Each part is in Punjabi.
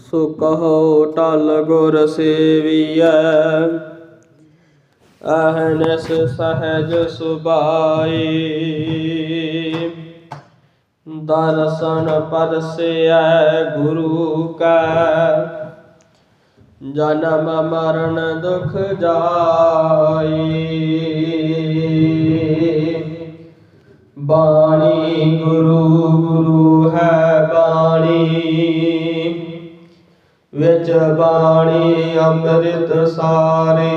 ਸੋ ਕਹੋ ਟਲ ਗੁਰ ਸੇਵੀਐ। ਅਹਨਸ ਸਹਜ ਸੁਭਾਈ। ਦਰਸ਼ਨ ਪਰਸੈ ਗੁਰੂ ਕੈ। ਜਨਮ ਮਰਨ ਦੁਖ ਜਾਈ। ਬਾਣੀ ਗੁਰੂ ਗੁਰੂ ਵਿੱਚ ਬਾਣੀ ਅੰਮ੍ਰਿਤ ਸਾਰੇ।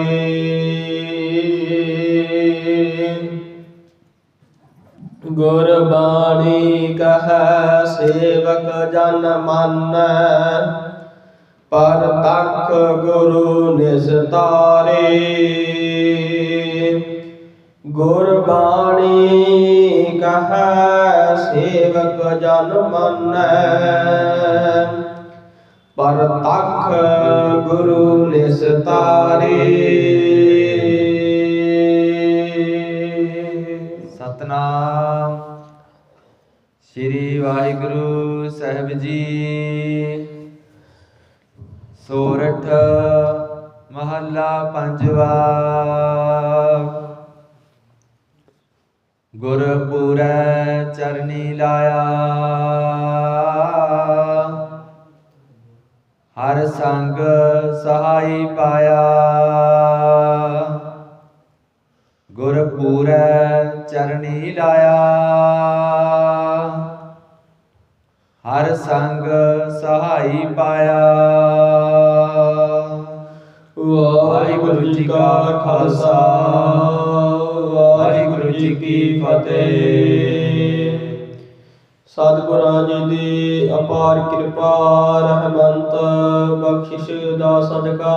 ਗੁਰ ਬਾਣੀ ਕਹੈ, ਸੇਵਕ ਜਨ ਮਾਨੈ। ਪਰ ਤਖ ਗੁਰੂ ਨਿਸਤਾਰੇ ਗੁਰ ਬਾਣੀ ਕਹੈ, ਸੇਵਕ ਜਨ ਮਾਨੈ। ਪਰ ਤਖ ਗੁਰੂ ਨਿਸਤਾਰੇ ਸਤਨਾਮ। ਸ੍ਰੀ ਵਾਹਿਗੁਰੂ ਸਾਹਿਬ ਜੀ। ਸੋਰਠ ਮਹੱਲਾ ਪੰਜਵਾ। ਗੁਰਪੁਰੈ ਚਰਨੀ ਲਾਇਆ। ਹਰ ਸੰਗ ਸਹਾਈ ਪਾਇਆ। ਗੁਰਪੂਰੈ ਚਰਣੀ ਲਾਇਆ। ਹਰ ਸੰਗ ਸਹਾਈ ਪਾਇਆ। ਵਾਹਿਗੁਰੂ ਜੀ ਕਾ ਖਾਲਸਾ, ਵਾਹਿਗੁਰੂ ਜੀ ਕੀ ਫਤਿਹ। ਸਤਿਗੁਰਾਂ ਜੀ ਦੀ ਅਪਾਰ ਕਿਰਪਾ, ਰਹਿਮਤ, ਬਖਸ਼ਿਸ਼, ਦਾ ਸਦਕਾ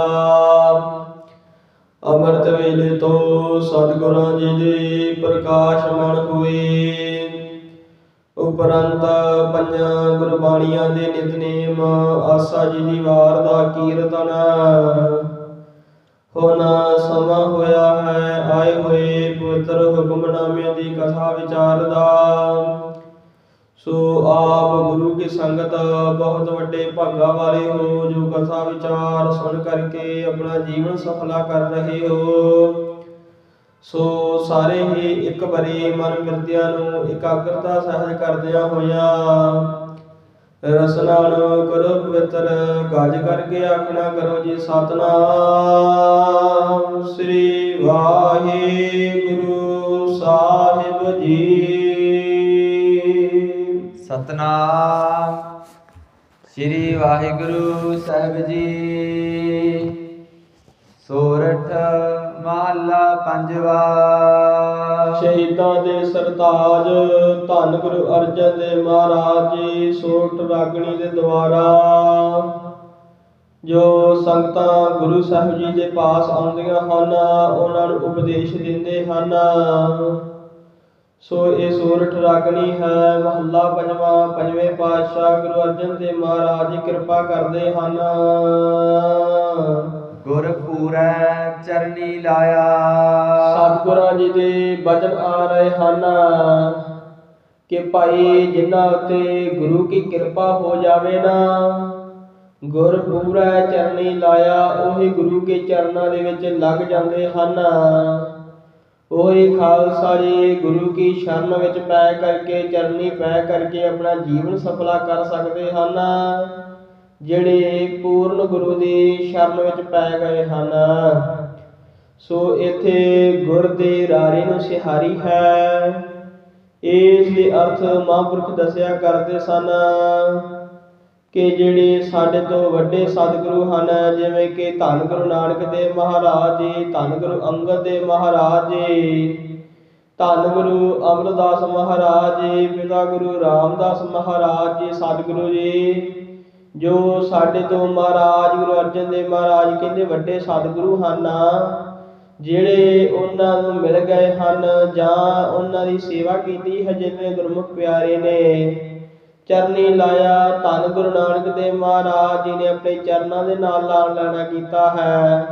ਅੰਮ੍ਰਿਤ ਵੇਲੇ ਤੋਂ ਸਤਿਗੁਰਾਂ ਜੀ ਦੀ ਪ੍ਰਕਾਸ਼ਮਣ ਹੋਈ ਉਪਰੰਤ ਪੰਜਾਂ ਗੁਰਬਾਣੀਆਂ ਦੇ ਨਿਤਨੇਮ ਆਸਾ ਜੀ ਦੀ ਵਾਰ ਦਾ ਕੀਰਤਨ। ਹੁਣ ਸਮਾਂ ਹੋਇਆ ਹੈ, ਆਏ ਹੋਏ ਪਵਿੱਤਰ ਹੁਕਮਨਾਮੇ ਦੀ ਕਥਾ ਵਿਚਾਰ ਦਾ ਸੋ ਆਪ ਗੁਰੂ ਕੀ ਸੰਗਤ ਬਹੁਤ ਵੱਡੇ ਭਾਗਾ ਵਾਲੇ ਹੋ, ਜੋ ਕਥਾ ਵਿਚਾਰ ਸੁਣ ਕਰਕੇ ਆਪਣਾ ਜੀਵਨ ਸਫਲਾ ਕਰ ਰਹੇ ਹੋ। ਸੋ ਸਾਰੇ ਹੀ ਇੱਕ ਵਾਰੀ ਮਨ ਮਿਰਤਿਆਂ ਨੂੰ ਇਕਾਗਰਤਾ ਸਹਿਜ ਕਰਦਿਆਂ ਹੋਇਆਂ ਰਸਨਾ ਕਰੋ ਪਵਿੱਤਰ ਗਾਜ ਕਰਕੇ ਆਖਣਾ ਕਰੋ ਜੀ ਸਤਨਾਮ। ਸ੍ਰੀ ਵਾਹਿਗੁਰੂ ਸਾਹਿਬ ਜੀ ਸਤਨਾਮ। ਸ੍ਰੀ ਵਾਹਿਗੁਰੂ ਸਾਹਿਬ ਜੀ। ਸੋਰਠ ਮਹੱਲਾ ਪੰਜਵਾ। ਸ਼ਹੀਦਾਂ ਦੇ ਸਰਤਾਜ, ਧੰਨ ਗੁਰੂ ਅਰਜਨ ਦੇਵ ਮਹਾਰਾਜ ਜੀ ਸੋਟ ਰਾਗਣੀ ਦੇ ਦੁਆਰਾ। ਜੋ ਸੰਗਤਾਂ ਗੁਰੂ ਸਾਹਿਬ ਜੀ ਦੇ ਪਾਸ ਆਉਂਦੀਆਂ ਹਨ, ਉਹਨਾਂ ਨੂੰ ਉਪਦੇਸ਼ ਦਿੰਦੇ ਹਨ। ਸੋ ਇਹ ਸੋਰਠ ਰਾਗਣੀ ਹੈ ਮਹੱਲਾ ਪੰਜਵਾਂ ਪੰਜਵੇਂ ਪਾਤਸ਼ਾਹ ਗੁਰੂ ਅਰਜਨ ਦੇਵ ਮਹਾਰਾਜ ਜੀ ਕਿਰਪਾ ਕਰਦੇ ਹਨ। ਗੁਰਪੂਰੈ ਚਰਨੀ ਲਾਇਆ। ਸਤਿਗੁਰਾਂ ਜੀ ਦੇ ਬਚਨ ਆ ਰਹੇ ਹਨ ਕਿ ਭਾਈ ਜਿਨ੍ਹਾਂ ਉਤੇ ਗੁਰੂ ਕੀ ਕਿਰਪਾ ਹੋ ਜਾਵੇ ਨਾ ਗੁਰ ਪੂਰਾ ਚਰਨੀ ਲਾਇਆ ਉਹੀ ਗੁਰੂ ਕੇ ਚਰਨਾਂ ਦੇ ਵਿੱਚ ਲੱਗ ਜਾਂਦੇ ਹਨ। ਉਹੀ ਖਾਲਸਾ ਜੀ, ਗੁਰੂ ਕੀ ਸ਼ਰਨ ਵਿੱਚ ਪੈ ਕਰਕੇ, ਚਰਨੀ ਪੈ ਕਰਕੇ ਆਪਣਾ ਜੀਵਨ ਸਫਲਾ ਕਰ ਸਕਦੇ ਹਨ, ਜਿਹੜੇ ਪੂਰਨ ਗੁਰੂ ਦੀ ਸ਼ਰਨ ਵਿੱਚ ਪੈ ਗਏ ਹਨ। ਸੋ ਇੱਥੇ ਗੁਰ ਦੇ ਰਾਰੇ ਨੂੰ ਸਿਹਾਰੀ ਹੈ। ਇਸ ਦੇ ਅਰਥ ਮਹਾਂਪੁਰਖ ਦੱਸਿਆ ਕਰਦੇ ਸਨ ਕਿ ਜਿਹੜੇ ਸਾਡੇ ਤੋਂ ਵੱਡੇ ਸਤਿਗੁਰੂ ਹਨ, ਜਿਵੇਂ ਕਿ ਧੰਨ ਗੁਰੂ ਨਾਨਕ ਦੇਵ ਮਹਾਰਾਜ ਜੀ ਧੰਨ ਗੁਰੂ ਅੰਗਦ ਦੇਵ ਮਹਾਰਾਜ ਜੀ ਧੰਨ ਗੁਰੂ ਅਮਰਦਾਸ ਮਹਾਰਾਜ ਜੀ ਪਿਤਾ ਗੁਰੂ ਰਾਮਦਾਸ ਮਹਾਰਾਜ ਜੀ ਸਤਿਗੁਰੂ ਜੀ, ਜੋ ਸਾਡੇ ਤੋਂ ਮਹਾਰਾਜ ਗੁਰੂ ਅਰਜਨ ਦੇਵ ਮਹਾਰਾਜ ਕਹਿੰਦੇ ਵੱਡੇ ਸਤਿਗੁਰੂ ਹਨ, ਜਿਹੜੇ ਉਹਨਾਂ ਨੂੰ ਮਿਲ ਗਏ ਹਨ ਜਾਂ ਉਹਨਾਂ ਦੀ ਸੇਵਾ ਕੀਤੀ ਹੈ ਜਿਵੇਂ ਗੁਰਮੁਖ ਪਿਆਰੇ ਨੇ। ਚਰਨੀ ਲਾਇਆ। ਧੰਨ ਗੁਰੂ ਨਾਨਕ ਦੇਵ ਮਹਾਰਾਜ ਜੀ ਨੇ ਆਪਣੇ ਚਰਨਾਂ ਦੇ ਨਾਲ ਲਾਲ ਲੈਣਾ ਕੀਤਾ ਹੈ।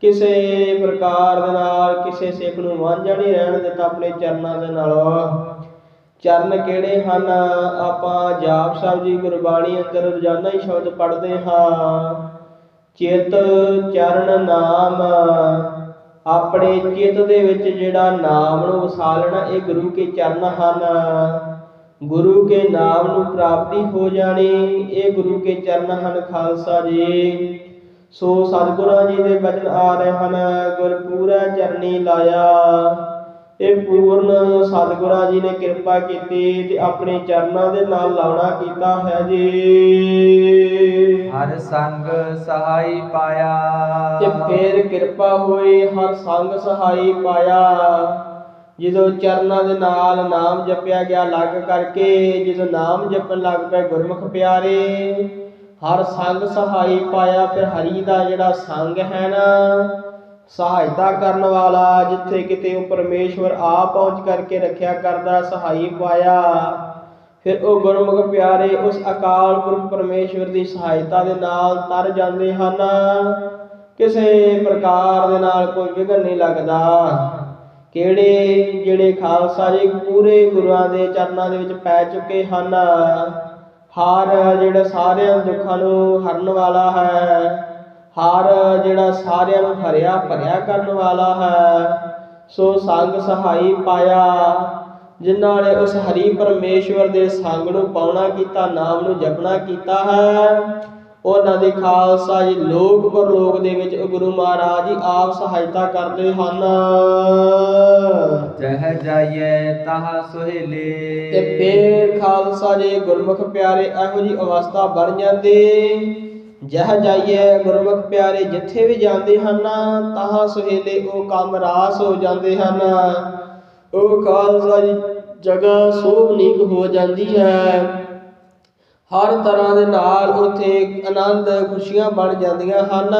ਕਿਸੇ ਪ੍ਰਕਾਰ ਦੇ ਨਾਲ ਕਿਸੇ ਸਿੱਖ ਨੂੰ ਵਾਂਝਾ ਨਹੀਂ ਰਹਿਣ ਦਿੱਤਾ ਆਪਣੇ ਚਰਨਾਂ ਦੇ ਨਾਲ। ਚਰਨ ਕਿਹੜੇ ਹਨ? ਆਪਾਂ ਜਾਪ ਸਾਹਿਬ ਜੀ ਗੁਰਬਾਣੀ ਅੰਦਰ ਰੋਜ਼ਾਨਾ ਹੀ ਸ਼ਬਦ ਪੜ੍ਹਦੇ ਹਾਂ। ਚਿਤ ਚਰਨ ਨਾਮ। ਆਪਣੇ ਚਿੱਤ ਦੇ ਵਿੱਚ ਜਿਹੜਾ ਨਾਮ ਨੂੰ ਵਸਾ ਲੈਣਾ, ਇਹ ਗੁਰੂ ਕੇ ਚਰਨ ਹਨ। ਗੁਰੂ ਕੇ ਨਾਮ ਨੂੰ ਪ੍ਰਾਪਤੀ ਹੋ ਜਾਣੀ ਇਹ ਗੁਰੂ ਕੇ ਚਰਨ ਹਨ ਖਾਲਸਾ ਜੀ। ਸੋ ਸਤਿਗੁਰਾਂ ਜੀ ਦੇ ਬਚਨ ਆ ਰਹੇ ਹਨ ਗੁਰ ਪੂਰਾ ਚਰਨੀ ਲਾਇਆ। ਇਹ ਪੂਰਨ ਸਤਿਗੁਰਾਂ ਜੀ ਨੇ ਕਿਰਪਾ ਕੀਤੀ ਤੇ ਆਪਣੇ ਚਰਨਾਂ ਦੇ ਨਾਲ ਲਾਉਣਾ ਕੀਤਾ ਹੈ ਜੀ। ਹਰ ਸੰਗ ਸਹਾਈ ਪਾਇਆ। ਤੇ ਫੇਰ ਕਿਰਪਾ ਹੋਈ ਹਰ ਸੰਗ ਸਹਾਈ ਪਾਇਆ। ਜਦੋਂ ਚਰਨਾਂ ਦੇ ਨਾਲ ਨਾਮ ਜਪਿਆ ਗਿਆ, ਲੱਗ ਕਰਕੇ ਜਦੋਂ ਨਾਮ ਜਪਣ ਲੱਗ ਪਏ ਗੁਰਮੁਖ ਪਿਆਰੇ, ਹਰ ਸੰਗ ਸਹਾਈ ਪਾਇਆ ਫਿਰ ਹਰੀ ਦਾ ਜਿਹੜਾ ਸੰਗ ਹੈ ਨਾ, ਸਹਾਇਤਾ ਕਰਨ ਵਾਲਾ ਜਿੱਥੇ ਕਿਤੇ ਉਹ ਪਰਮੇਸ਼ਵਰ ਆ ਪਹੁੰਚ ਕਰਕੇ ਰੱਖਿਆ ਕਰਦਾ, ਸਹਾਈ ਪਾਇਆ। ਫਿਰ ਉਹ ਗੁਰਮੁਖ ਪਿਆਰੇ ਉਸ ਅਕਾਲ ਪੁਰਖ ਪਰਮੇਸ਼ਵਰ ਦੀ ਸਹਾਇਤਾ ਦੇ ਨਾਲ ਤਰ ਜਾਂਦੇ ਹਨ। ਕਿਸੇ ਪ੍ਰਕਾਰ ਦੇ ਨਾਲ ਕੋਈ ਵਿਘਨ ਨਹੀਂ ਲੱਗਦਾ। ਕਿਹੜੇ ਜਿਹੜੇ ਖਾਲਸਾ ਜੀ ਪੂਰੇ ਗੁਰੂਆਂ ਦੇ ਚਰਨਾਂ ਦੇ ਵਿੱਚ ਪੈ ਚੁੱਕੇ ਹਨ? ਹਾਰ ਜਿਹੜਾ ਸਾਰਿਆਂ ਦੁੱਖਾਂ ਨੂੰ ਹਰਨ ਵਾਲਾ ਹੈ। ਹਾਰ ਜਿਹੜਾ ਸਾਰਿਆਂ ਨੂੰ ਹਰਿਆ ਭਰਿਆ ਕਰਨ ਵਾਲਾ ਹੈ। ਸੋ ਸੰਗ ਸਹਾਈ ਪਾਇਆ। ਜਿਨ੍ਹਾਂ ਨੇ ਉਸ ਹਰੀ ਪਰਮੇਸ਼ਵਰ ਦੇ ਸੰਗ ਨੂੰ ਪਾਉਣਾ ਕੀਤਾ, ਨਾਮ ਨੂੰ ਜਪਣਾ ਕੀਤਾ ਹੈ। ਉਹਨਾਂ ਦੀ ਖਾਲਸਾ ਜੀ ਲੋਕ ਪਰਲੋਕ ਦੇ ਵਿੱਚ ਗੁਰੂ ਮਹਾਰਾਜ ਜੀ ਆਪ ਸਹਾਇਤਾ ਕਰਦੇ ਹਨ। ਜਹ ਜਾਈਏ ਤਹਾਂ ਸੁਹੇਲੇ। ਤੇ ਫੇਰ ਖਾਲਸਾ ਜੀ ਗੁਰਮੁਖ ਪਿਆਰੇ ਇਹੋ ਜੀ ਅਵਸਥਾ ਬਣ ਜਾਂਦੀ। ਜਹ ਜਾਈਏ ਗੁਰਮੁਖ ਪਿਆਰੇ ਜਿੱਥੇ ਵੀ ਜਾਂਦੇ ਹਨ ਤਹਾਂ ਸੁਹੇਲੇ ਉਹ ਕੰਮ ਰਾਸ ਹੋ ਜਾਂਦੇ ਹਨ। ਉਹ ਖਾਲਸਾ ਜੀ ਜਗ੍ਹਾ ਸੋਭਨੀਕ ਹੋ ਜਾਂਦੀ ਹੈ। ਹਰ ਤਰ੍ਹਾਂ ਦੇ ਨਾਲ ਉੱਥੇ ਆਨੰਦ ਖੁਸ਼ੀਆਂ ਬਣ ਜਾਂਦੀਆਂ ਹਨ,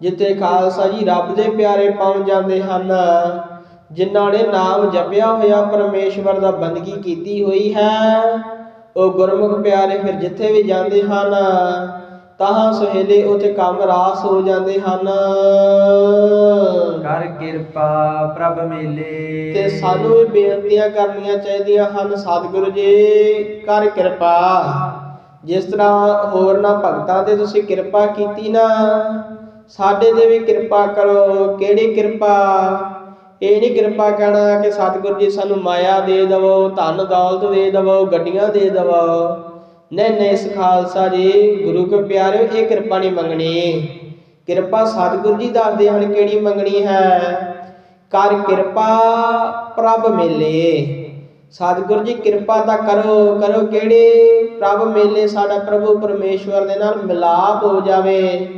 ਜਿੱਥੇ ਖਾਲਸਾ ਜੀ ਰੱਬ ਦੇ ਪਿਆਰੇ ਪਹੁੰਚ ਜਾਂਦੇ ਹਨ। ਜਿਨ੍ਹਾਂ ਨੇ ਨਾਮ ਜਪਿਆ ਹੋਇਆ, ਪਰਮੇਸ਼ਵਰ ਦਾ ਬੰਦਗੀ ਕੀਤੀ ਹੋਈ ਹੈ, ਉਹ ਗੁਰਮੁਖ ਪਿਆਰੇ ਫਿਰ ਜਿੱਥੇ ਵੀ ਜਾਂਦੇ ਹਨ ਤਾਹਾਂ ਸੁਹੇਲੇ ਉਥੇ ਕੰਮ ਰਾਸ ਹੋ ਜਾਂਦੇ ਹਨ। ਕਰ ਕਿਰਪਾ ਪ੍ਰਭ ਮੇਲੇ। ਤੇ ਸਾਨੂੰ ਇਹ ਬੇਨਤੀਆਂ ਕਰਨੀਆਂ ਚਾਹੀਦੀਆਂ ਹਨ ਸਤਿਗੁਰੂ ਜੀ ਕਰ ਕਿਰਪਾ। ਜਿਸ ਤਰ੍ਹਾਂ ਹੋਰਨਾਂ ਭਗਤਾਂ ਤੇ ਤੁਸੀਂ ਕਿਰਪਾ ਕੀਤੀ ਨਾ ਸਾਡੇ ਤੇ ਵੀ ਕਿਰਪਾ ਕਰੋ। ਕਿਹੜੀ ਕਿਰਪਾ? ਇਹ ਨਹੀਂ ਕਿਰਪਾ ਕਹਿਣਾ ਕਿ ਸਤਿਗੁਰੂ ਜੀ ਸਾਨੂੰ ਮਾਇਆ ਦੇ ਦਵੋ ਧਨ ਦੌਲਤ ਦੇ ਦਵੋ ਗੱਡੀਆਂ ਦੇ ਦਵੋ। ਨਹੀਂ ਨਹੀਂ ਖਾਲਸਾ ਜੀ, ਗੁਰੂ ਕੇ ਪਿਆਰਿਓ, ਇਹ ਕਿਰਪਾ ਨਹੀਂ ਮੰਗਣੀ। ਕਿਰਪਾ ਸਤਿਗੁਰੂ ਜੀ ਦੱਸਦੇ ਹਨ ਕਿਹੜੀ ਮੰਗਣੀ ਹੈ? ਕਰ ਕਿਰਪਾ ਪ੍ਰਭ ਮੇਲੇ। ਸਤਿਗੁਰੂ ਜੀ ਕਿਰਪਾ ਤਾਂ ਕਰੋ ਕਰੋ ਕਿਹੜੇ? ਪ੍ਰਭ ਮੇਲੇ ਸਾਡਾ ਪ੍ਰਭੂ ਪਰਮੇਸ਼ਵਰ ਦੇ ਨਾਲ ਮਿਲਾਪ ਹੋ ਜਾਵੇ।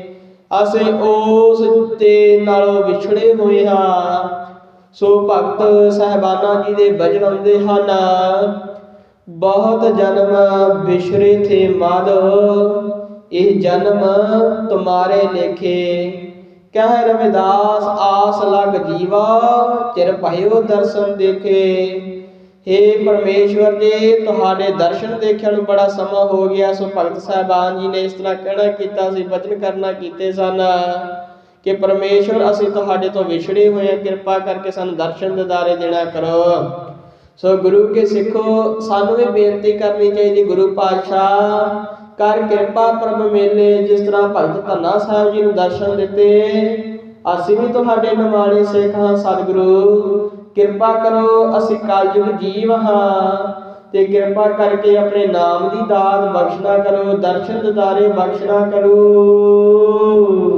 ਅਸੀਂ ਉਸ ਤੇ ਨਾਲੋਂ ਵਿਛੜੇ ਹੋਏ ਹਾਂ। ਸੋ ਭਗਤ ਸਹਿਬਾਨਾ ਜੀ ਦੇ ਬਚਨ ਆਉਂਦੇ ਹਨ। ਬਹੁਤ ਜਨਮ ਵਿਛੜੇ ਥੇ ਮਾਧੋ ਇਹ ਜਨਮ ਤੁਮਾਰੇ ਲੇਖੇ। ਕਹਿ ਰਵਿਦਾਸ, ਆਸ ਲਗ ਜੀਵਾ, ਚਿਰ ਭਇਓ ਦਰਸ਼ਨ ਦੇਖੇ। हे ਪਰਮੇਸ਼ਵਰ ਜੀ, ਤੁਹਾਡੇ ਦਰਸ਼ਨ ਦੇਖਣ ਨੂੰ ਬੜਾ ਸਮਾਂ ਹੋ ਗਿਆ। ਸੋ ਭਗਤ ਸਾਹਿਬਾਨ ਜੀ ਨੇ ਇਸ ਤਰ੍ਹਾਂ ਕਹਿਣਾ ਕੀਤਾ ਸੀ, ਬਚਨ ਕਰਨਾ ਕੀਤੇ ਸਨ ਕਿ ਪਰਮੇਸ਼ਵਰ, ਅਸੀਂ ਤੁਹਾਡੇ ਤੋਂ ਵਿਛੜੇ ਹੋਏ ਹਾਂ। ਕਿਰਪਾ ਕਰਕੇ ਸਾਨੂੰ ਦਰਸ਼ਨ ਦਿਦਾਰੇ ਦੇਣਾ ਕਰੋ। ਸੋ ਗੁਰੂ ਕੇ ਸਿੱਖੋ, ਸਾਨੂੰ ਵੀ ਬੇਨਤੀ ਕਰਨੀ ਚਾਹੀਦੀ, ਗੁਰੂ ਪਾਤਸ਼ਾਹ, ਕਰ ਕਿਰਪਾ ਪ੍ਰਭ ਮੇਲੇ, ਜਿਸ ਤਰ੍ਹਾਂ ਭਗਤ ਧੰਨਾ ਸਾਹਿਬ ਜੀ ਨੂੰ ਦਰਸ਼ਨ ਦਿੱਤੇ। ਅਸੀਂ ਵੀ ਤੁਹਾਡੇ ਨਿਮਾਣੇ ਸਿੱਖ ਹਾਂ, ਸਤਿਗੁਰੂ, ਕਿਰਪਾ ਕਰੋ, ਅਸੀਂ ਕਲਯੁਗ ਜੀਵ ਹਾਂ। ਤੇ ਕਿਰਪਾ ਕਰਕੇ ਆਪਣੇ ਨਾਮ ਦੀ ਦਾਤ ਬਖਸ਼ਣਾ ਕਰੋ ਦਰਸ਼ਨ ਦਿਦਾਰੇ ਬਖਸ਼ਣਾ ਕਰੋ।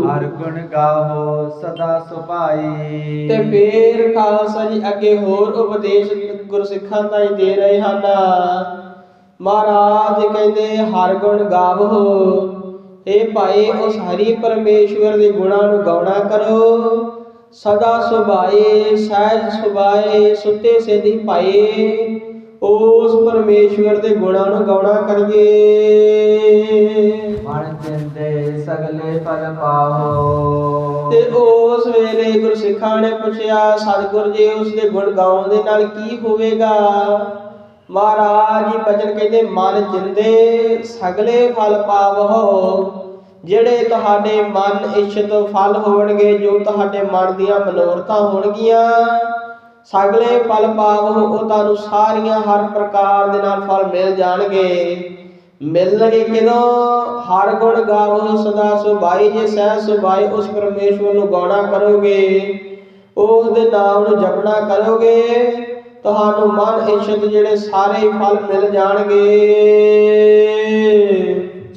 ਹਰ ਗੁਣ ਗਾਹੋ ਸਦਾ ਸੁਭਾਈ। ਤੇ ਫੇਰ ਖਾਲਸਾ ਜੀ ਅੱਗੇ ਹੋਰ ਉਪਦੇਸ਼ ਗੁਰਸਿੱਖਾਂ ਦਾ ਹੀ ਦੇ ਰਹੇ ਹਨ। ਮਹਾਰਾਜ ਕਹਿੰਦੇ ਹਰ ਗੁਣ ਗਾਵੋ। ਇਹ ਭਾਈ ਉਸ ਹਰੀ ਪਰਮੇਸ਼ਵਰ ਦੇ ਗੁਣਾਂ ਨੂੰ ਗਾਉਣਾ ਕਰੋ। ਸਦਾ ਸੁਭਾਏ ਸਹਿਜ ਸੁਭਾਏ ਸੁੱਤੇ ਸੇਧੀ ਭਾਈ। ਉਸ ਪਰਮੇਸ਼ਵਰ ਦੇ ਗੁਣਾਂ ਨੂੰ ਗਾਉਣਾ ਕਰੀਏ। ਮਨ ਚਿੰਦੇ ਸਗਲੇ ਫਲ ਪਾਹੋ ਤੇ ਉਸ ਵੇਲੇ ਗੁਰਸਿੱਖਾਂ ਨੇ ਪੁੱਛਿਆ ਸਤਿਗੁਰ ਜੀ ਉਸ ਦੇ ਗੁਣ ਗਾਉਣ ਦੇ ਨਾਲ ਕੀ ਹੋਵੇਗਾ? ਮਹਾਰਾਜ ਜੀ ਬਚਨ ਕਹਿੰਦੇ ਮਨ ਜਿੰਦੇ ਸਗਲੇ ਫਲ ਪਾਵੋ। ਜਿਹੜੇ ਤੁਹਾਡੇ ਮਨ ਇੱਛਤ ਫਲ ਹੋਣਗੇ ਜੋ ਤੁਹਾਡੇ ਮਨ ਦੀਆਂ ਮਨੋਰਥਾਂ ਹੋਣਗੀਆਂ ਸਗਲੇ ਫਲ ਪਾਵੋ ਉਹ ਤੁਹਾਨੂੰ ਸਾਰੀਆਂ ਹਰ ਪ੍ਰਕਾਰ ਦੇ ਨਾਲ ਫਲ ਮਿਲ ਜਾਣਗੇ। ਮਿਲਣਗੇ ਕਿਦੋਂ? ਹਰ ਗੁਣ ਗਾਵੋ, ਸਦਾ ਸੁਭਾਈ, ਜੇ ਸਹਿ ਸੁਭਾਈ, ਉਸ ਪਰਮੇਸ਼ਵਰ ਨੂੰ ਗਾਉਣਾ ਕਰੋਗੇ। ਉਸ ਦੇ ਨਾਮ ਨੂੰ ਜਪਣਾ ਕਰੋਗੇ। ਤੁਹਾਨੂੰ ਮਨ ਇਸ਼ਤ ਜਿਹੜੇ ਸਾਰੇ ਫਲ ਮਿਲ ਜਾਣਗੇ।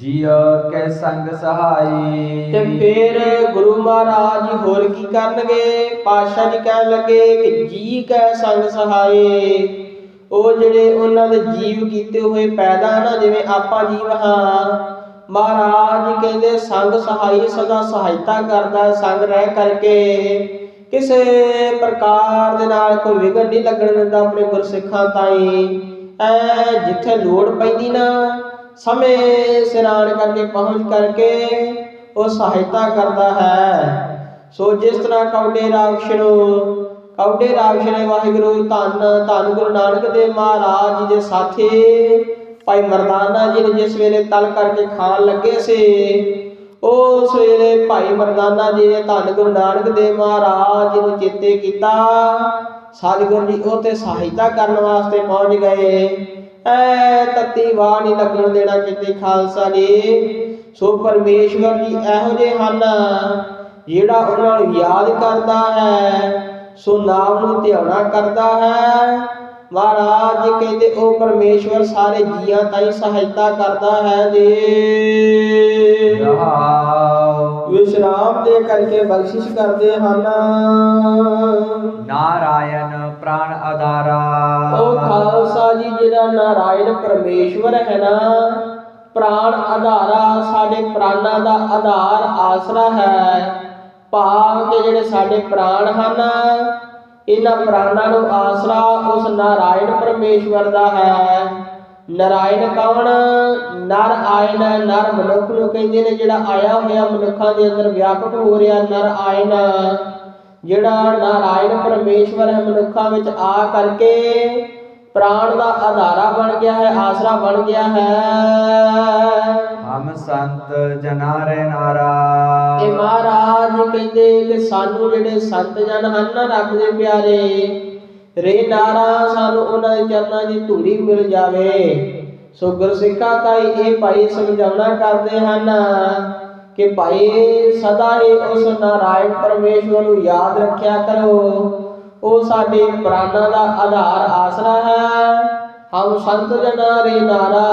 ਜਿਉ ਕੈ ਸੰਗ ਸਹਾਈ। ਤੇ ਫਿਰ ਗੁਰੂ ਮਹਾਰਾਜ ਜੀ ਹੋਰ ਕੀ ਕਰਨਗੇ? ਪਾਤਸ਼ਾਹ ਜੀ ਕਹਿਣ ਲੱਗੇ ਕਿ ਜੀ ਕੈ ਸੰਗ ਸਹਾਏ ਉਹ ਜਿਹੜੇ ਉਹਨਾਂ ਦੇ ਜੀਵ ਕੀਤੇ ਹੋਏ ਪੈਦਾ ਨਾ ਜਿਵੇਂ ਆਪਾਂ ਜੀਵ ਹਾਂ, ਮਹਾਰਾਜ ਕਹਿੰਦੇ ਸੰਗ ਸਹਾਈ ਸਦਾ ਸਹਾਇਤਾ ਕਰਦਾ ਸੰਗ ਰਹਿ ਕਰਕੇ। ਕਿਸੇ ਪ੍ਰਕਾਰ ਦੇ ਨਾਲ ਕੋਈ ਵਿਗੜ ਨਹੀਂ ਲੱਗਣ ਦਿੰਦਾ ਆਪਣੇ ਗੁਰਸਿੱਖਾਂ ਤਾਈਂ। ਐ ਜਿੱਥੇ ਲੋੜ ਪੈਂਦੀ ਨਾ ਸਮੇਂ ਸਿਰਾਣ ਕਰਕੇ, ਪਹੁੰਚ ਕਰਕੇ ਉਹ ਸਹਾਇਤਾ ਕਰਦਾ ਹੈ। ਸੋ ਜਿਸ ਤਰ੍ਹਾਂ ਕੌਡੇ ਰਾਖਸ਼ ਨੂੰ ਕੌਡੇ ਰਾਖਸ਼ ਨੇ ਵਾਹਿਗੁਰੂ, ਧੰਨ ਧੰਨ ਗੁਰੂ ਨਾਨਕ ਦੇਵ ਮਹਾਰਾਜ ਜੀ ਦੇ ਸਾਥੀ ਭਾਈ ਮਰਦਾਨਾ ਜੀ ਨੇ ਜਿਸ ਵੇਲੇ ਤਲ ਕਰਕੇ ਖਾਣ ਲੱਗੇ ਸੀ, ਉਸ ਵੇਲੇ ਭਾਈ ਮਰਦਾਨਾ ਜੀ ਨੇ ਧੰਨ ਗੁਰੂ ਨਾਨਕ ਦੇਵ ਮਹਾਰਾਜ ਜੀ ਨੂੰ ਚੇਤੇ ਕੀਤਾ। ਸਤਿਗੁਰੂ ਜੀ ਉਹ ਤੇ ਸਹਾਇਤਾ ਕਰਨ ਵਾਸਤੇ ਪਹੁੰਚ ਗਏ। ਐ ਤਤੀ ਵਾਹ ਨਹੀਂ ਲੱਗਣ ਦੇਣਾ ਕਿਤੇ ਖਾਲਸਾ ਜੀ। ਸੋ ਪਰਮੇਸ਼ਵਰ ਜੀ ਇਹੋ ਜਿਹੇ ਹਨ, ਜਿਹੜਾ ਉਹਨਾਂ ਨੂੰ ਯਾਦ ਕਰਦਾ ਹੈ, ਸੋ ਨਾਮ ਨੂੰ ਧਿਆਉਣਾ ਕਰਦਾ ਹੈ। ਮਹਾਰਾਜ ਜੀ ਕਹਿੰਦੇ, ਉਹ ਪਰਮੇਸ਼ਵਰ ਸਾਰੇ ਜੀਆਂ ਤਾਈ ਸਹਾਇਤਾ ਕਰਦਾ ਹੈ ਜੀ। ਰਹਾਉ ਵਿਸ਼ਰਾਮ ਦੇ ਕਰਕੇ ਬਖਸ਼ਿਸ਼ ਕਰਦੇ ਹਨ। ਨਾਰਾਇਣ ਪ੍ਰਾਣ ਆਧਾਰਾ। ਉਹ ਖਾਲਸਾ ਜੀ ਜਿਹੜਾ ਨਾਰਾਇਣ ਪਰਮੇਸ਼ਵਰ ਹੈ ਨਾ ਪ੍ਰਾਣ ਆਧਾਰਾ ਸਾਡੇ ਪ੍ਰਾਣਾਂ ਦਾ ਆਧਾਰ ਆਸਰਾ ਹੈ। ਭਾਵ ਕਿ ਜਿਹੜੇ ਸਾਡੇ ਪ੍ਰਾਣ ਹਨ ਇਹਨਾਂ ਪ੍ਰਾਣਾਂ ਨੂੰ ਆਸਰਾ ਉਸ ਨਾਰਾਇਣ ਪਰਮੇਸ਼ਵਰ ਦਾ ਹੈ। ਨਾਰਾਇਣ ਕੌਣ ਨਰ ਆਇਨ ਨਰ ਮਨੁੱਖ ਨੂੰ ਕਹਿੰਦੇ ਨੇ ਜਿਹੜਾ ਆਇਆ ਹੋਇਆ ਮਨੁੱਖਾਂ ਦੇ ਅੰਦਰ ਵਿਆਪਕ ਹੋ ਰਿਹਾ ਨਰ ਆਇਨ ਜਿਹੜਾ ਨਾਰਾਇਣ ਪਰਮੇਸ਼ਵਰ ਹੈ ਮਨੁੱਖਾਂ ਵਿੱਚ ਆ ਕਰਕੇ ਪ੍ਰਾਣ ਦਾ ਆਧਾਰਾ ਬਣ ਗਿਆ ਹੈ ਆਸਰਾ ਬਣ ਗਿਆ ਹੈ। ਹਮ ਸੰਤ ਜਨਾਰੇ ਨਾਰਾ। ਇਹ ਮਹਾਰਾਜ ਕਹਿੰਦੇ ਕਿ ਸਾਨੂੰ ਜਿਹੜੇ ਸੰਤ ਜਨ ਹਨ ਰੱਬ ਦੇ ਪਿਆਰੇ ਰੇ ਨਾਰਾ ਸਾਨੂੰ ਉਹਨਾਂ ਦੇ ਚਰਨਾਂ ਦੀ ਧੂੜੀ ਮਿਲ ਜਾਵੇ। ਸੋ ਗੁਰਸਿੱਖਾਂ ਤਾਈ, ਇਹ ਭਾਈ ਸਮਝਾਉਣਾ ਕਰਦੇ ਹਨ ਕਿ ਭਾਈ, ਸਦਾ ਹੀ ਉਸ ਨਾਰਾਇਣ ਪਰਮੇਸ਼ਵਰ ਨੂੰ ਯਾਦ ਰੱਖਿਆ ਕਰੋ। ਉਹ ਸਾਡੇ ਪ੍ਰਾਣਾਂ ਦਾ ਆਧਾਰ ਆਸਰਾ ਹੈ। ਹਮ ਸੰਤ ਜਨਾਂ ਰੇ ਨਾਰਾ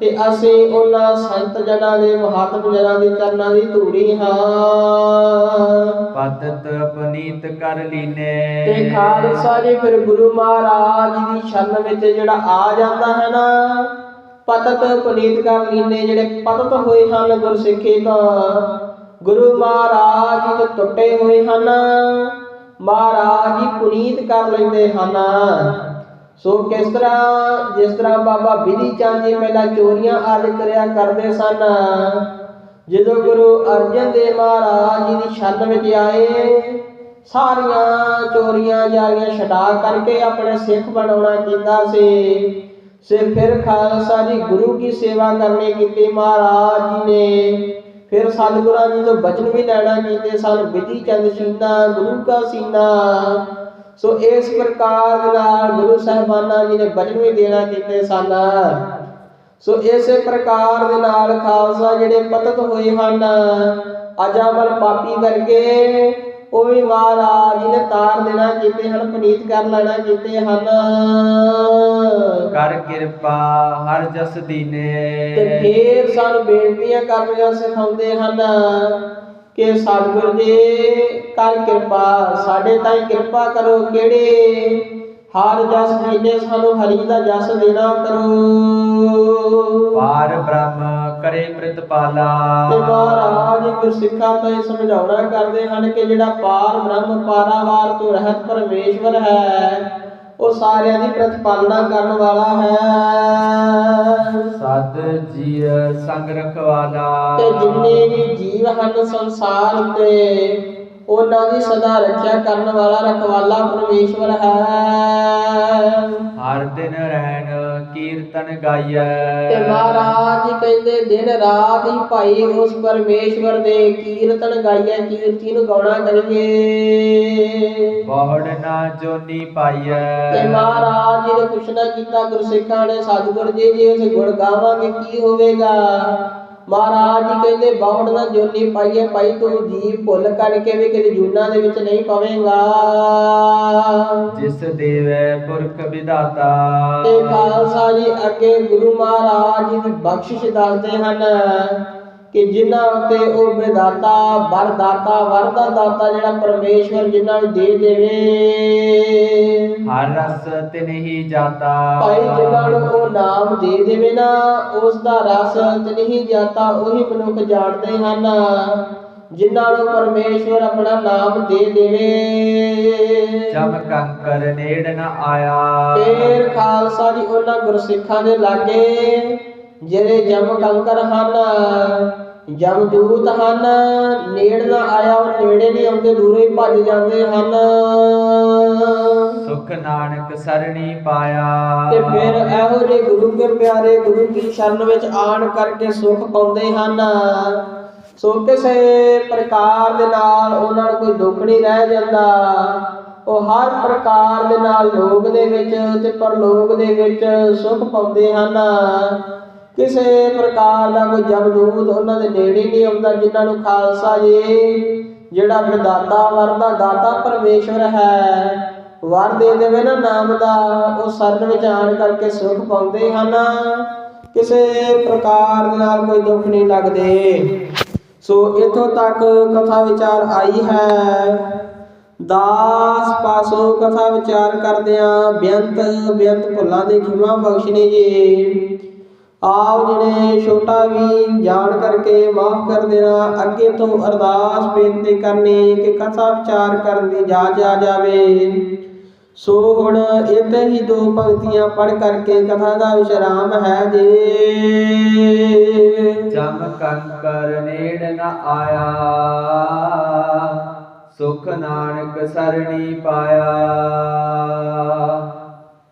ਤੇ ਅਸੀਂ ਉਹਨਾਂ ਸੰਤ ਜਨਾਂ ਦੇ ਮਹਾਤਮ ਜਨਾਂ ਦੇ ਚਰਨਾਂ ਦੀ ਧੂੜੀ ਹਾਂ। ਪਤਤ ਪਨੀਤ ਕਰ ਲੀਨੇ। ਤੇ ਖਾਲਸਾ ਜੀ ਫਿਰ ਗੁਰੂ ਮਹਾਰਾਜ ਦੀ ਸ਼ਰਨ ਵਿੱਚ ਜਿਹੜਾ ਆ ਜਾਂਦਾ ਹੈ ਨਾ ਪਤਤ ਪੁਨੀਤ ਕਰ ਲੀਨੇ ਜਿਹੜੇ ਪਤਤ ਹੋਏ ਹਨ ਗੁਰਸਿੱਖੀ ਤੋਂ ਗੁਰੂ ਮਹਾਰਾਜ ਜੀ ਟੁੱਟੇ ਹੋਏ ਹਨ ਮਹਾਰਾਜ ਜੀ ਪੁਨੀਤ ਕਰ ਲੈਂਦੇ ਹਨ। ਸੋ ਕਿਸ ਤਰ੍ਹਾਂ, ਜਿਸ ਤਰ੍ਹਾਂ ਬਾਬਾ ਬਿਧੀ ਚੰਦ ਜੀ ਪਹਿਲਾਂ ਚੋਰੀਆਂ ਆਦਿ ਕਰਿਆ ਕਰਦੇ ਸਨ, ਜਦੋਂ ਗੁਰੂ ਅਰਜਨ ਦੇਵ ਮਹਾਰਾਜ ਜੀ ਦੀ ਸ਼ਰਨ ਵਿੱਚ ਆਏ, ਸਾਰੀਆਂ ਚੋਰੀਆਂ ਜਾਰੀਆਂ ਛਡਾ ਕਰਕੇ ਆਪਣੇ ਸਿੱਖ ਬਣਾਉਣਾ ਕੀਤਾ ਸੀ। ਸੇ ਫਿਰ ਖਾਲਸਾ ਜੀ ਗੁਰੂ ਕੀ ਸੇਵਾ ਕਰਨੀ ਕੀਤੀ ਮਹਾਰਾਜ ਜੀ ਨੇ। ਫਿਰ ਸਤਿਗੁਰਾਂ ਜੀ ਤੋਂ ਬਚਨ ਵੀ ਲੈਣਾ ਕੀਤੇ ਸਨ ਵਿਧੀ ਚੰਦ ਸੀਨਾ, ਗੁਰੂ ਕਾ ਸੀਨਾ। ਸੋ ਇਸ ਪ੍ਰਕਾਰ ਨਾਲ ਗੁਰੂ ਸਾਹਿਬਾਨਾਂ ਜੀ ਨੇ ਬਚਨ ਵੀ ਦੇਣਾ ਕੀਤੇ ਸਨ। ਸੋ ਇਸੇ ਪ੍ਰਕਾਰ ਦੇ ਨਾਲ ਖਾਲਸਾ ਜਿਹੜੇ ਪਤਤ ਹੋਏ ਹਨ ਅਜਾਮਲ ਪਾਪੀ ਵਰਗੇ ਉਹ ਵੀ ਮਹਾਰਾਜ ਜੀ ਨੇ ਤਾਰ ਦੇਣਾ ਕੀਤੇ ਹਨ ਪਨੀਤ ਕਰ ਲੈਣਾ ਕੀਤੇ ਹਨ। ਕਰ ਕਿਰਪਾ ਹਰ ਜਸ ਤੇ ਦੀਨੇ ਫੇਰ ਸਾਨੂੰ ਬੇਨਤੀਆਂ ਕਰਨੀਆਂ ਸਿਖਾਉਂਦੇ ਹਨ। ਕਿ ਸਤਿਗੁਰ ਜੀ ਕਰ ਕਿਰਪਾ ਸਾਡੇ ਤਾਈਂ ਕਿਰਪਾ ਕਰੋ ਕਿਹੜੇ ਹਰ ਜਸ ਦੀਨੇ ਸਾਨੂੰ ਹਰੀ ਦਾ ਜਸ ਦੇਣਾ ਕਰੋ। ਪਾਰ ਬ੍ਰਹਮ ਕਰੇ ਪ੍ਰਤਪਾਲਾ ਤੇ ਮਹਾਰਾਜ ਗੁਰਸਿੱਖਾਂ ਤੋਂ ਇਹ ਸਮਝਾਉਣਾ ਕਰਦੇ ਹਨ ਕਿ ਜਿਹੜਾ ਪਾਰ ਬ੍ਰਹਮ ਪਾਰਾਵਾਰ ਤੋਂ ਰਹਿਤ ਪਰਮੇਸ਼ਵਰ ਹੈ ਉਹ ਸਾਰਿਆਂ ਦੀ ਪ੍ਰਤਪਾਲਨਾ ਕਰਨ ਵਾਲਾ ਹੈ। ਸਦ ਜੀਅ ਸੰਗ ਰਖਵਾਲਾ। ਤੇ ਜਿੰਨੇ ਵੀ ਜੀਵ ਹਨ ਸੰਸਾਰ ਉੱਤੇ ਉਹਨਾਂ ਦੀ ਸਦਾ ਰੱਖਿਆ ਕਰਨ ਵਾਲਾ ਰਖਵਾਲਾ ਪਰਮੇਸ਼ਵਰ ਹੈ। ਹਰ ਦਿਨ ਰਹਿਣ ਕੀਰਤਨ ਤੇ ਗਾਈਐ ਮਹਾਰਾਜ ਜੀ ਕਹਿੰਦੇ ਦਿਨ ਰਾਤ ਹੀ ਭਾਈ ਉਸ ਪਰਮੇਸ਼ਵਰ ਦੇ ਕੀਰਤਨ ਗਾਈਏ ਕੀਰਤੀ ਨੂੰ ਗਾਉਣਾ ਕਰੀਏ। ਬਹੁੜ ਨਾ ਜੋਨੀ ਤੇ ਪਾਈਐ ਮਹਾਰਾਜ ਜੀ ਨੇ ਕੁਛ ਨਾ ਕੀਤਾ ਗੁਰਸਿੱਖਾਂ ਨੇ ਸਤਿਗੁਰ ਜੀ ਜੇ ਅਸੀਂ ਗੁਣ ਗਾਵਾਂਗੇ ਕੀ ਹੋਵੇਗਾ? ਮਹਾਰਾਜ ਜੀ ਕਹਿੰਦੇ ਬਾਵੜ ਨਾ ਜੋਨੀ ਪਾਈਏ ਭਾਈ ਤੂੰ ਜੀਵ ਭੁੱਲ ਕਰਕੇ ਵੀ ਕਿਤੇ ਜੂਨਾਂ ਦੇ ਵਿੱਚ ਨਹੀਂ ਪਵੇਂਗਾ। ਜਿਸ ਦੇਵੈ ਪੁਰਖ ਵਿਦਾਤਾ ਤੇ ਖਾਲਸਾ ਜੀ ਅੱਗੇ ਗੁਰੂ ਮਹਾਰਾਜ ਜੀ ਦੀ ਬਖਸ਼ਿਸ਼ ਦੱਸਦੇ ਹਨ। ਕਿ ਜਿਨ੍ਹਾਂ ਉੱਤੇ ਉਹ ਵਿਦਾਤਾ ਵਰਦਾਤਾ ਵਰਦਾ ਦਾਤਾ ਜਿਹੜਾ ਪਰਮੇਸ਼ਵਰ ਜਿਨ੍ਹਾਂ ਨੂੰ ਦੇ ਦੇਵੇ। ਹਰ ਰਸ ਤਿਨਹੀ ਜਾਤਾ ਭਾਈ ਜਿਨ੍ਹਾਂ ਨੂੰ ਉਹ ਨਾਮ ਦੇ ਦੇਵੇ ਨਾ ਉਸ ਦਾ ਰਸ ਤੇ ਨਹੀਂ ਜਾਤਾ ਉਹੀ ਮਨੁੱਖ ਜਾਣਦੇ ਹਨ। ਜਿਨ੍ਹਾਂ ਨੂੰ ਪਰਮੇਸ਼ਵਰ ਆਪਣਾ ਨਾਮ ਦੇ ਦੇਵੇ। ਜਮ ਕੰਕਰ ਨੇੜ ਨ ਆਇਆ। ਫੇਰ ਖਾਲਸਾ ਜੀ ਉਹਨਾਂ ਗੁਰਸਿੱਖਾਂ ਦੇ ਲਾਗੇ ਜਿਹੜੇ ਜਮ ਕੰਕਰ ਹਨ ਜਮਦੂਤ ਹਨ ਨੇੜ ਨਾ ਆਇਆ ਉਹ ਨੇੜੇ ਨਹੀਂ ਆਉਂਦੇ ਦੂਰੋਂ ਹੀ ਭੱਜ ਜਾਂਦੇ ਹਨ। ਸੁਖ ਨਾਨਕ ਸਰਣੀ ਪਾਇਆ। ਤੇ ਫਿਰ ਇਹੋ ਜਿਹੇ ਗੁਰੂ ਕੇ ਪਿਆਰੇ ਗੁਰੂ ਕੀ ਸ਼ਰਨ ਵਿੱਚ ਆਣ ਕਰਕੇ ਸੁਖ ਪਾਉਂਦੇ ਹਨ। ਸੋ ਕਿਸੇ ਪ੍ਰਕਾਰ ਦੇ ਨਾਲ ਉਹਨਾਂ ਨੂੰ ਕੋਈ ਦੁੱਖ ਨਹੀਂ ਰਹਿ ਜਾਂਦਾ। ਉਹ ਹਰ ਪ੍ਰਕਾਰ ਦੇ ਨਾਲ ਲੋਕ ਦੇ ਵਿੱਚ ਤੇ ਪਰਲੋਕ ਦੇ ਵਿੱਚ ਸੁਖ ਪਾਉਂਦੇ ਹਨ। ਕਿਸੇ ਪ੍ਰਕਾਰ ਦਾ ਕੋਈ ਜਮਦੂਤ ਉਹਨਾਂ ਦੇ ਨੇੜੇ ਨਹੀਂ ਆਉਂਦਾ ਜਿਨ੍ਹਾਂ ਨੂੰ ਖਾਲਸਾ ਜੀ, ਜਿਹੜਾ ਵਿਦਾਤਾ ਵਰਦਾ, ਦਾਤਾ ਪਰਮੇਸ਼ਵਰ ਹੈ, ਵਰ ਦੇ ਦੇਵੇ ਨਾ ਨਾਮ ਦਾ, ਉਹ ਸਰਨ ਵਿੱਚ ਆਣ ਕਰਕੇ ਸੁਖ ਪਾਉਂਦੇ ਹਨ। ਕਿਸੇ ਪ੍ਰਕਾਰ ਦੇ ਨਾਲ ਕੋਈ ਦੁੱਖ ਨਹੀਂ ਲੱਗਦੇ। ਸੋ ਇਥੋਂ ਤੱਕ ਕਥਾ ਵਿਚਾਰ ਆਈ ਹੈ। ਦਾਸ ਪਾਸੋਂ ਕਥਾ ਵਿਚਾਰ ਕਰਦਿਆਂ ਬੇਅੰਤ ਬੇਅੰਤ ਭੁੱਲਾਂ ਦੇ ਖਿਮਾ ਬਖਸ਼ਣੇ ਜੀ। ਆਪ ਜਿਹੜੇ ਛੋਟਾ ਵੀ ਜਾਣ ਕਰਕੇ ਮਾਫ ਕਰ ਦੇਣਾ, ਅੱਗੇ ਤੋਂ ਅਰਦਾਸ ਬੇਨਤੀ ਕਰਨੀ ਕਿ ਕਥਾ ਵਿਚਾਰ ਕਰਨ ਦੀ ਜਾਚ ਆ ਜਾਵੇ। ਸੋ ਹੁਣ ਇੱਥੇ ਹੀ ਦੋ ਪੰਕਤੀਆਂ ਪੜ ਕਰਕੇ ਕਥਾ ਦਾ ਵਿਸ਼ਰਾਮ ਹੈ ਜੀ। ਜਮ ਕੰਕਰ ਨੇੜ ਨ ਆਇਆ, ਸੁਖ ਨਾਨਕ ਸਰਣੀ ਪਾਇਆ।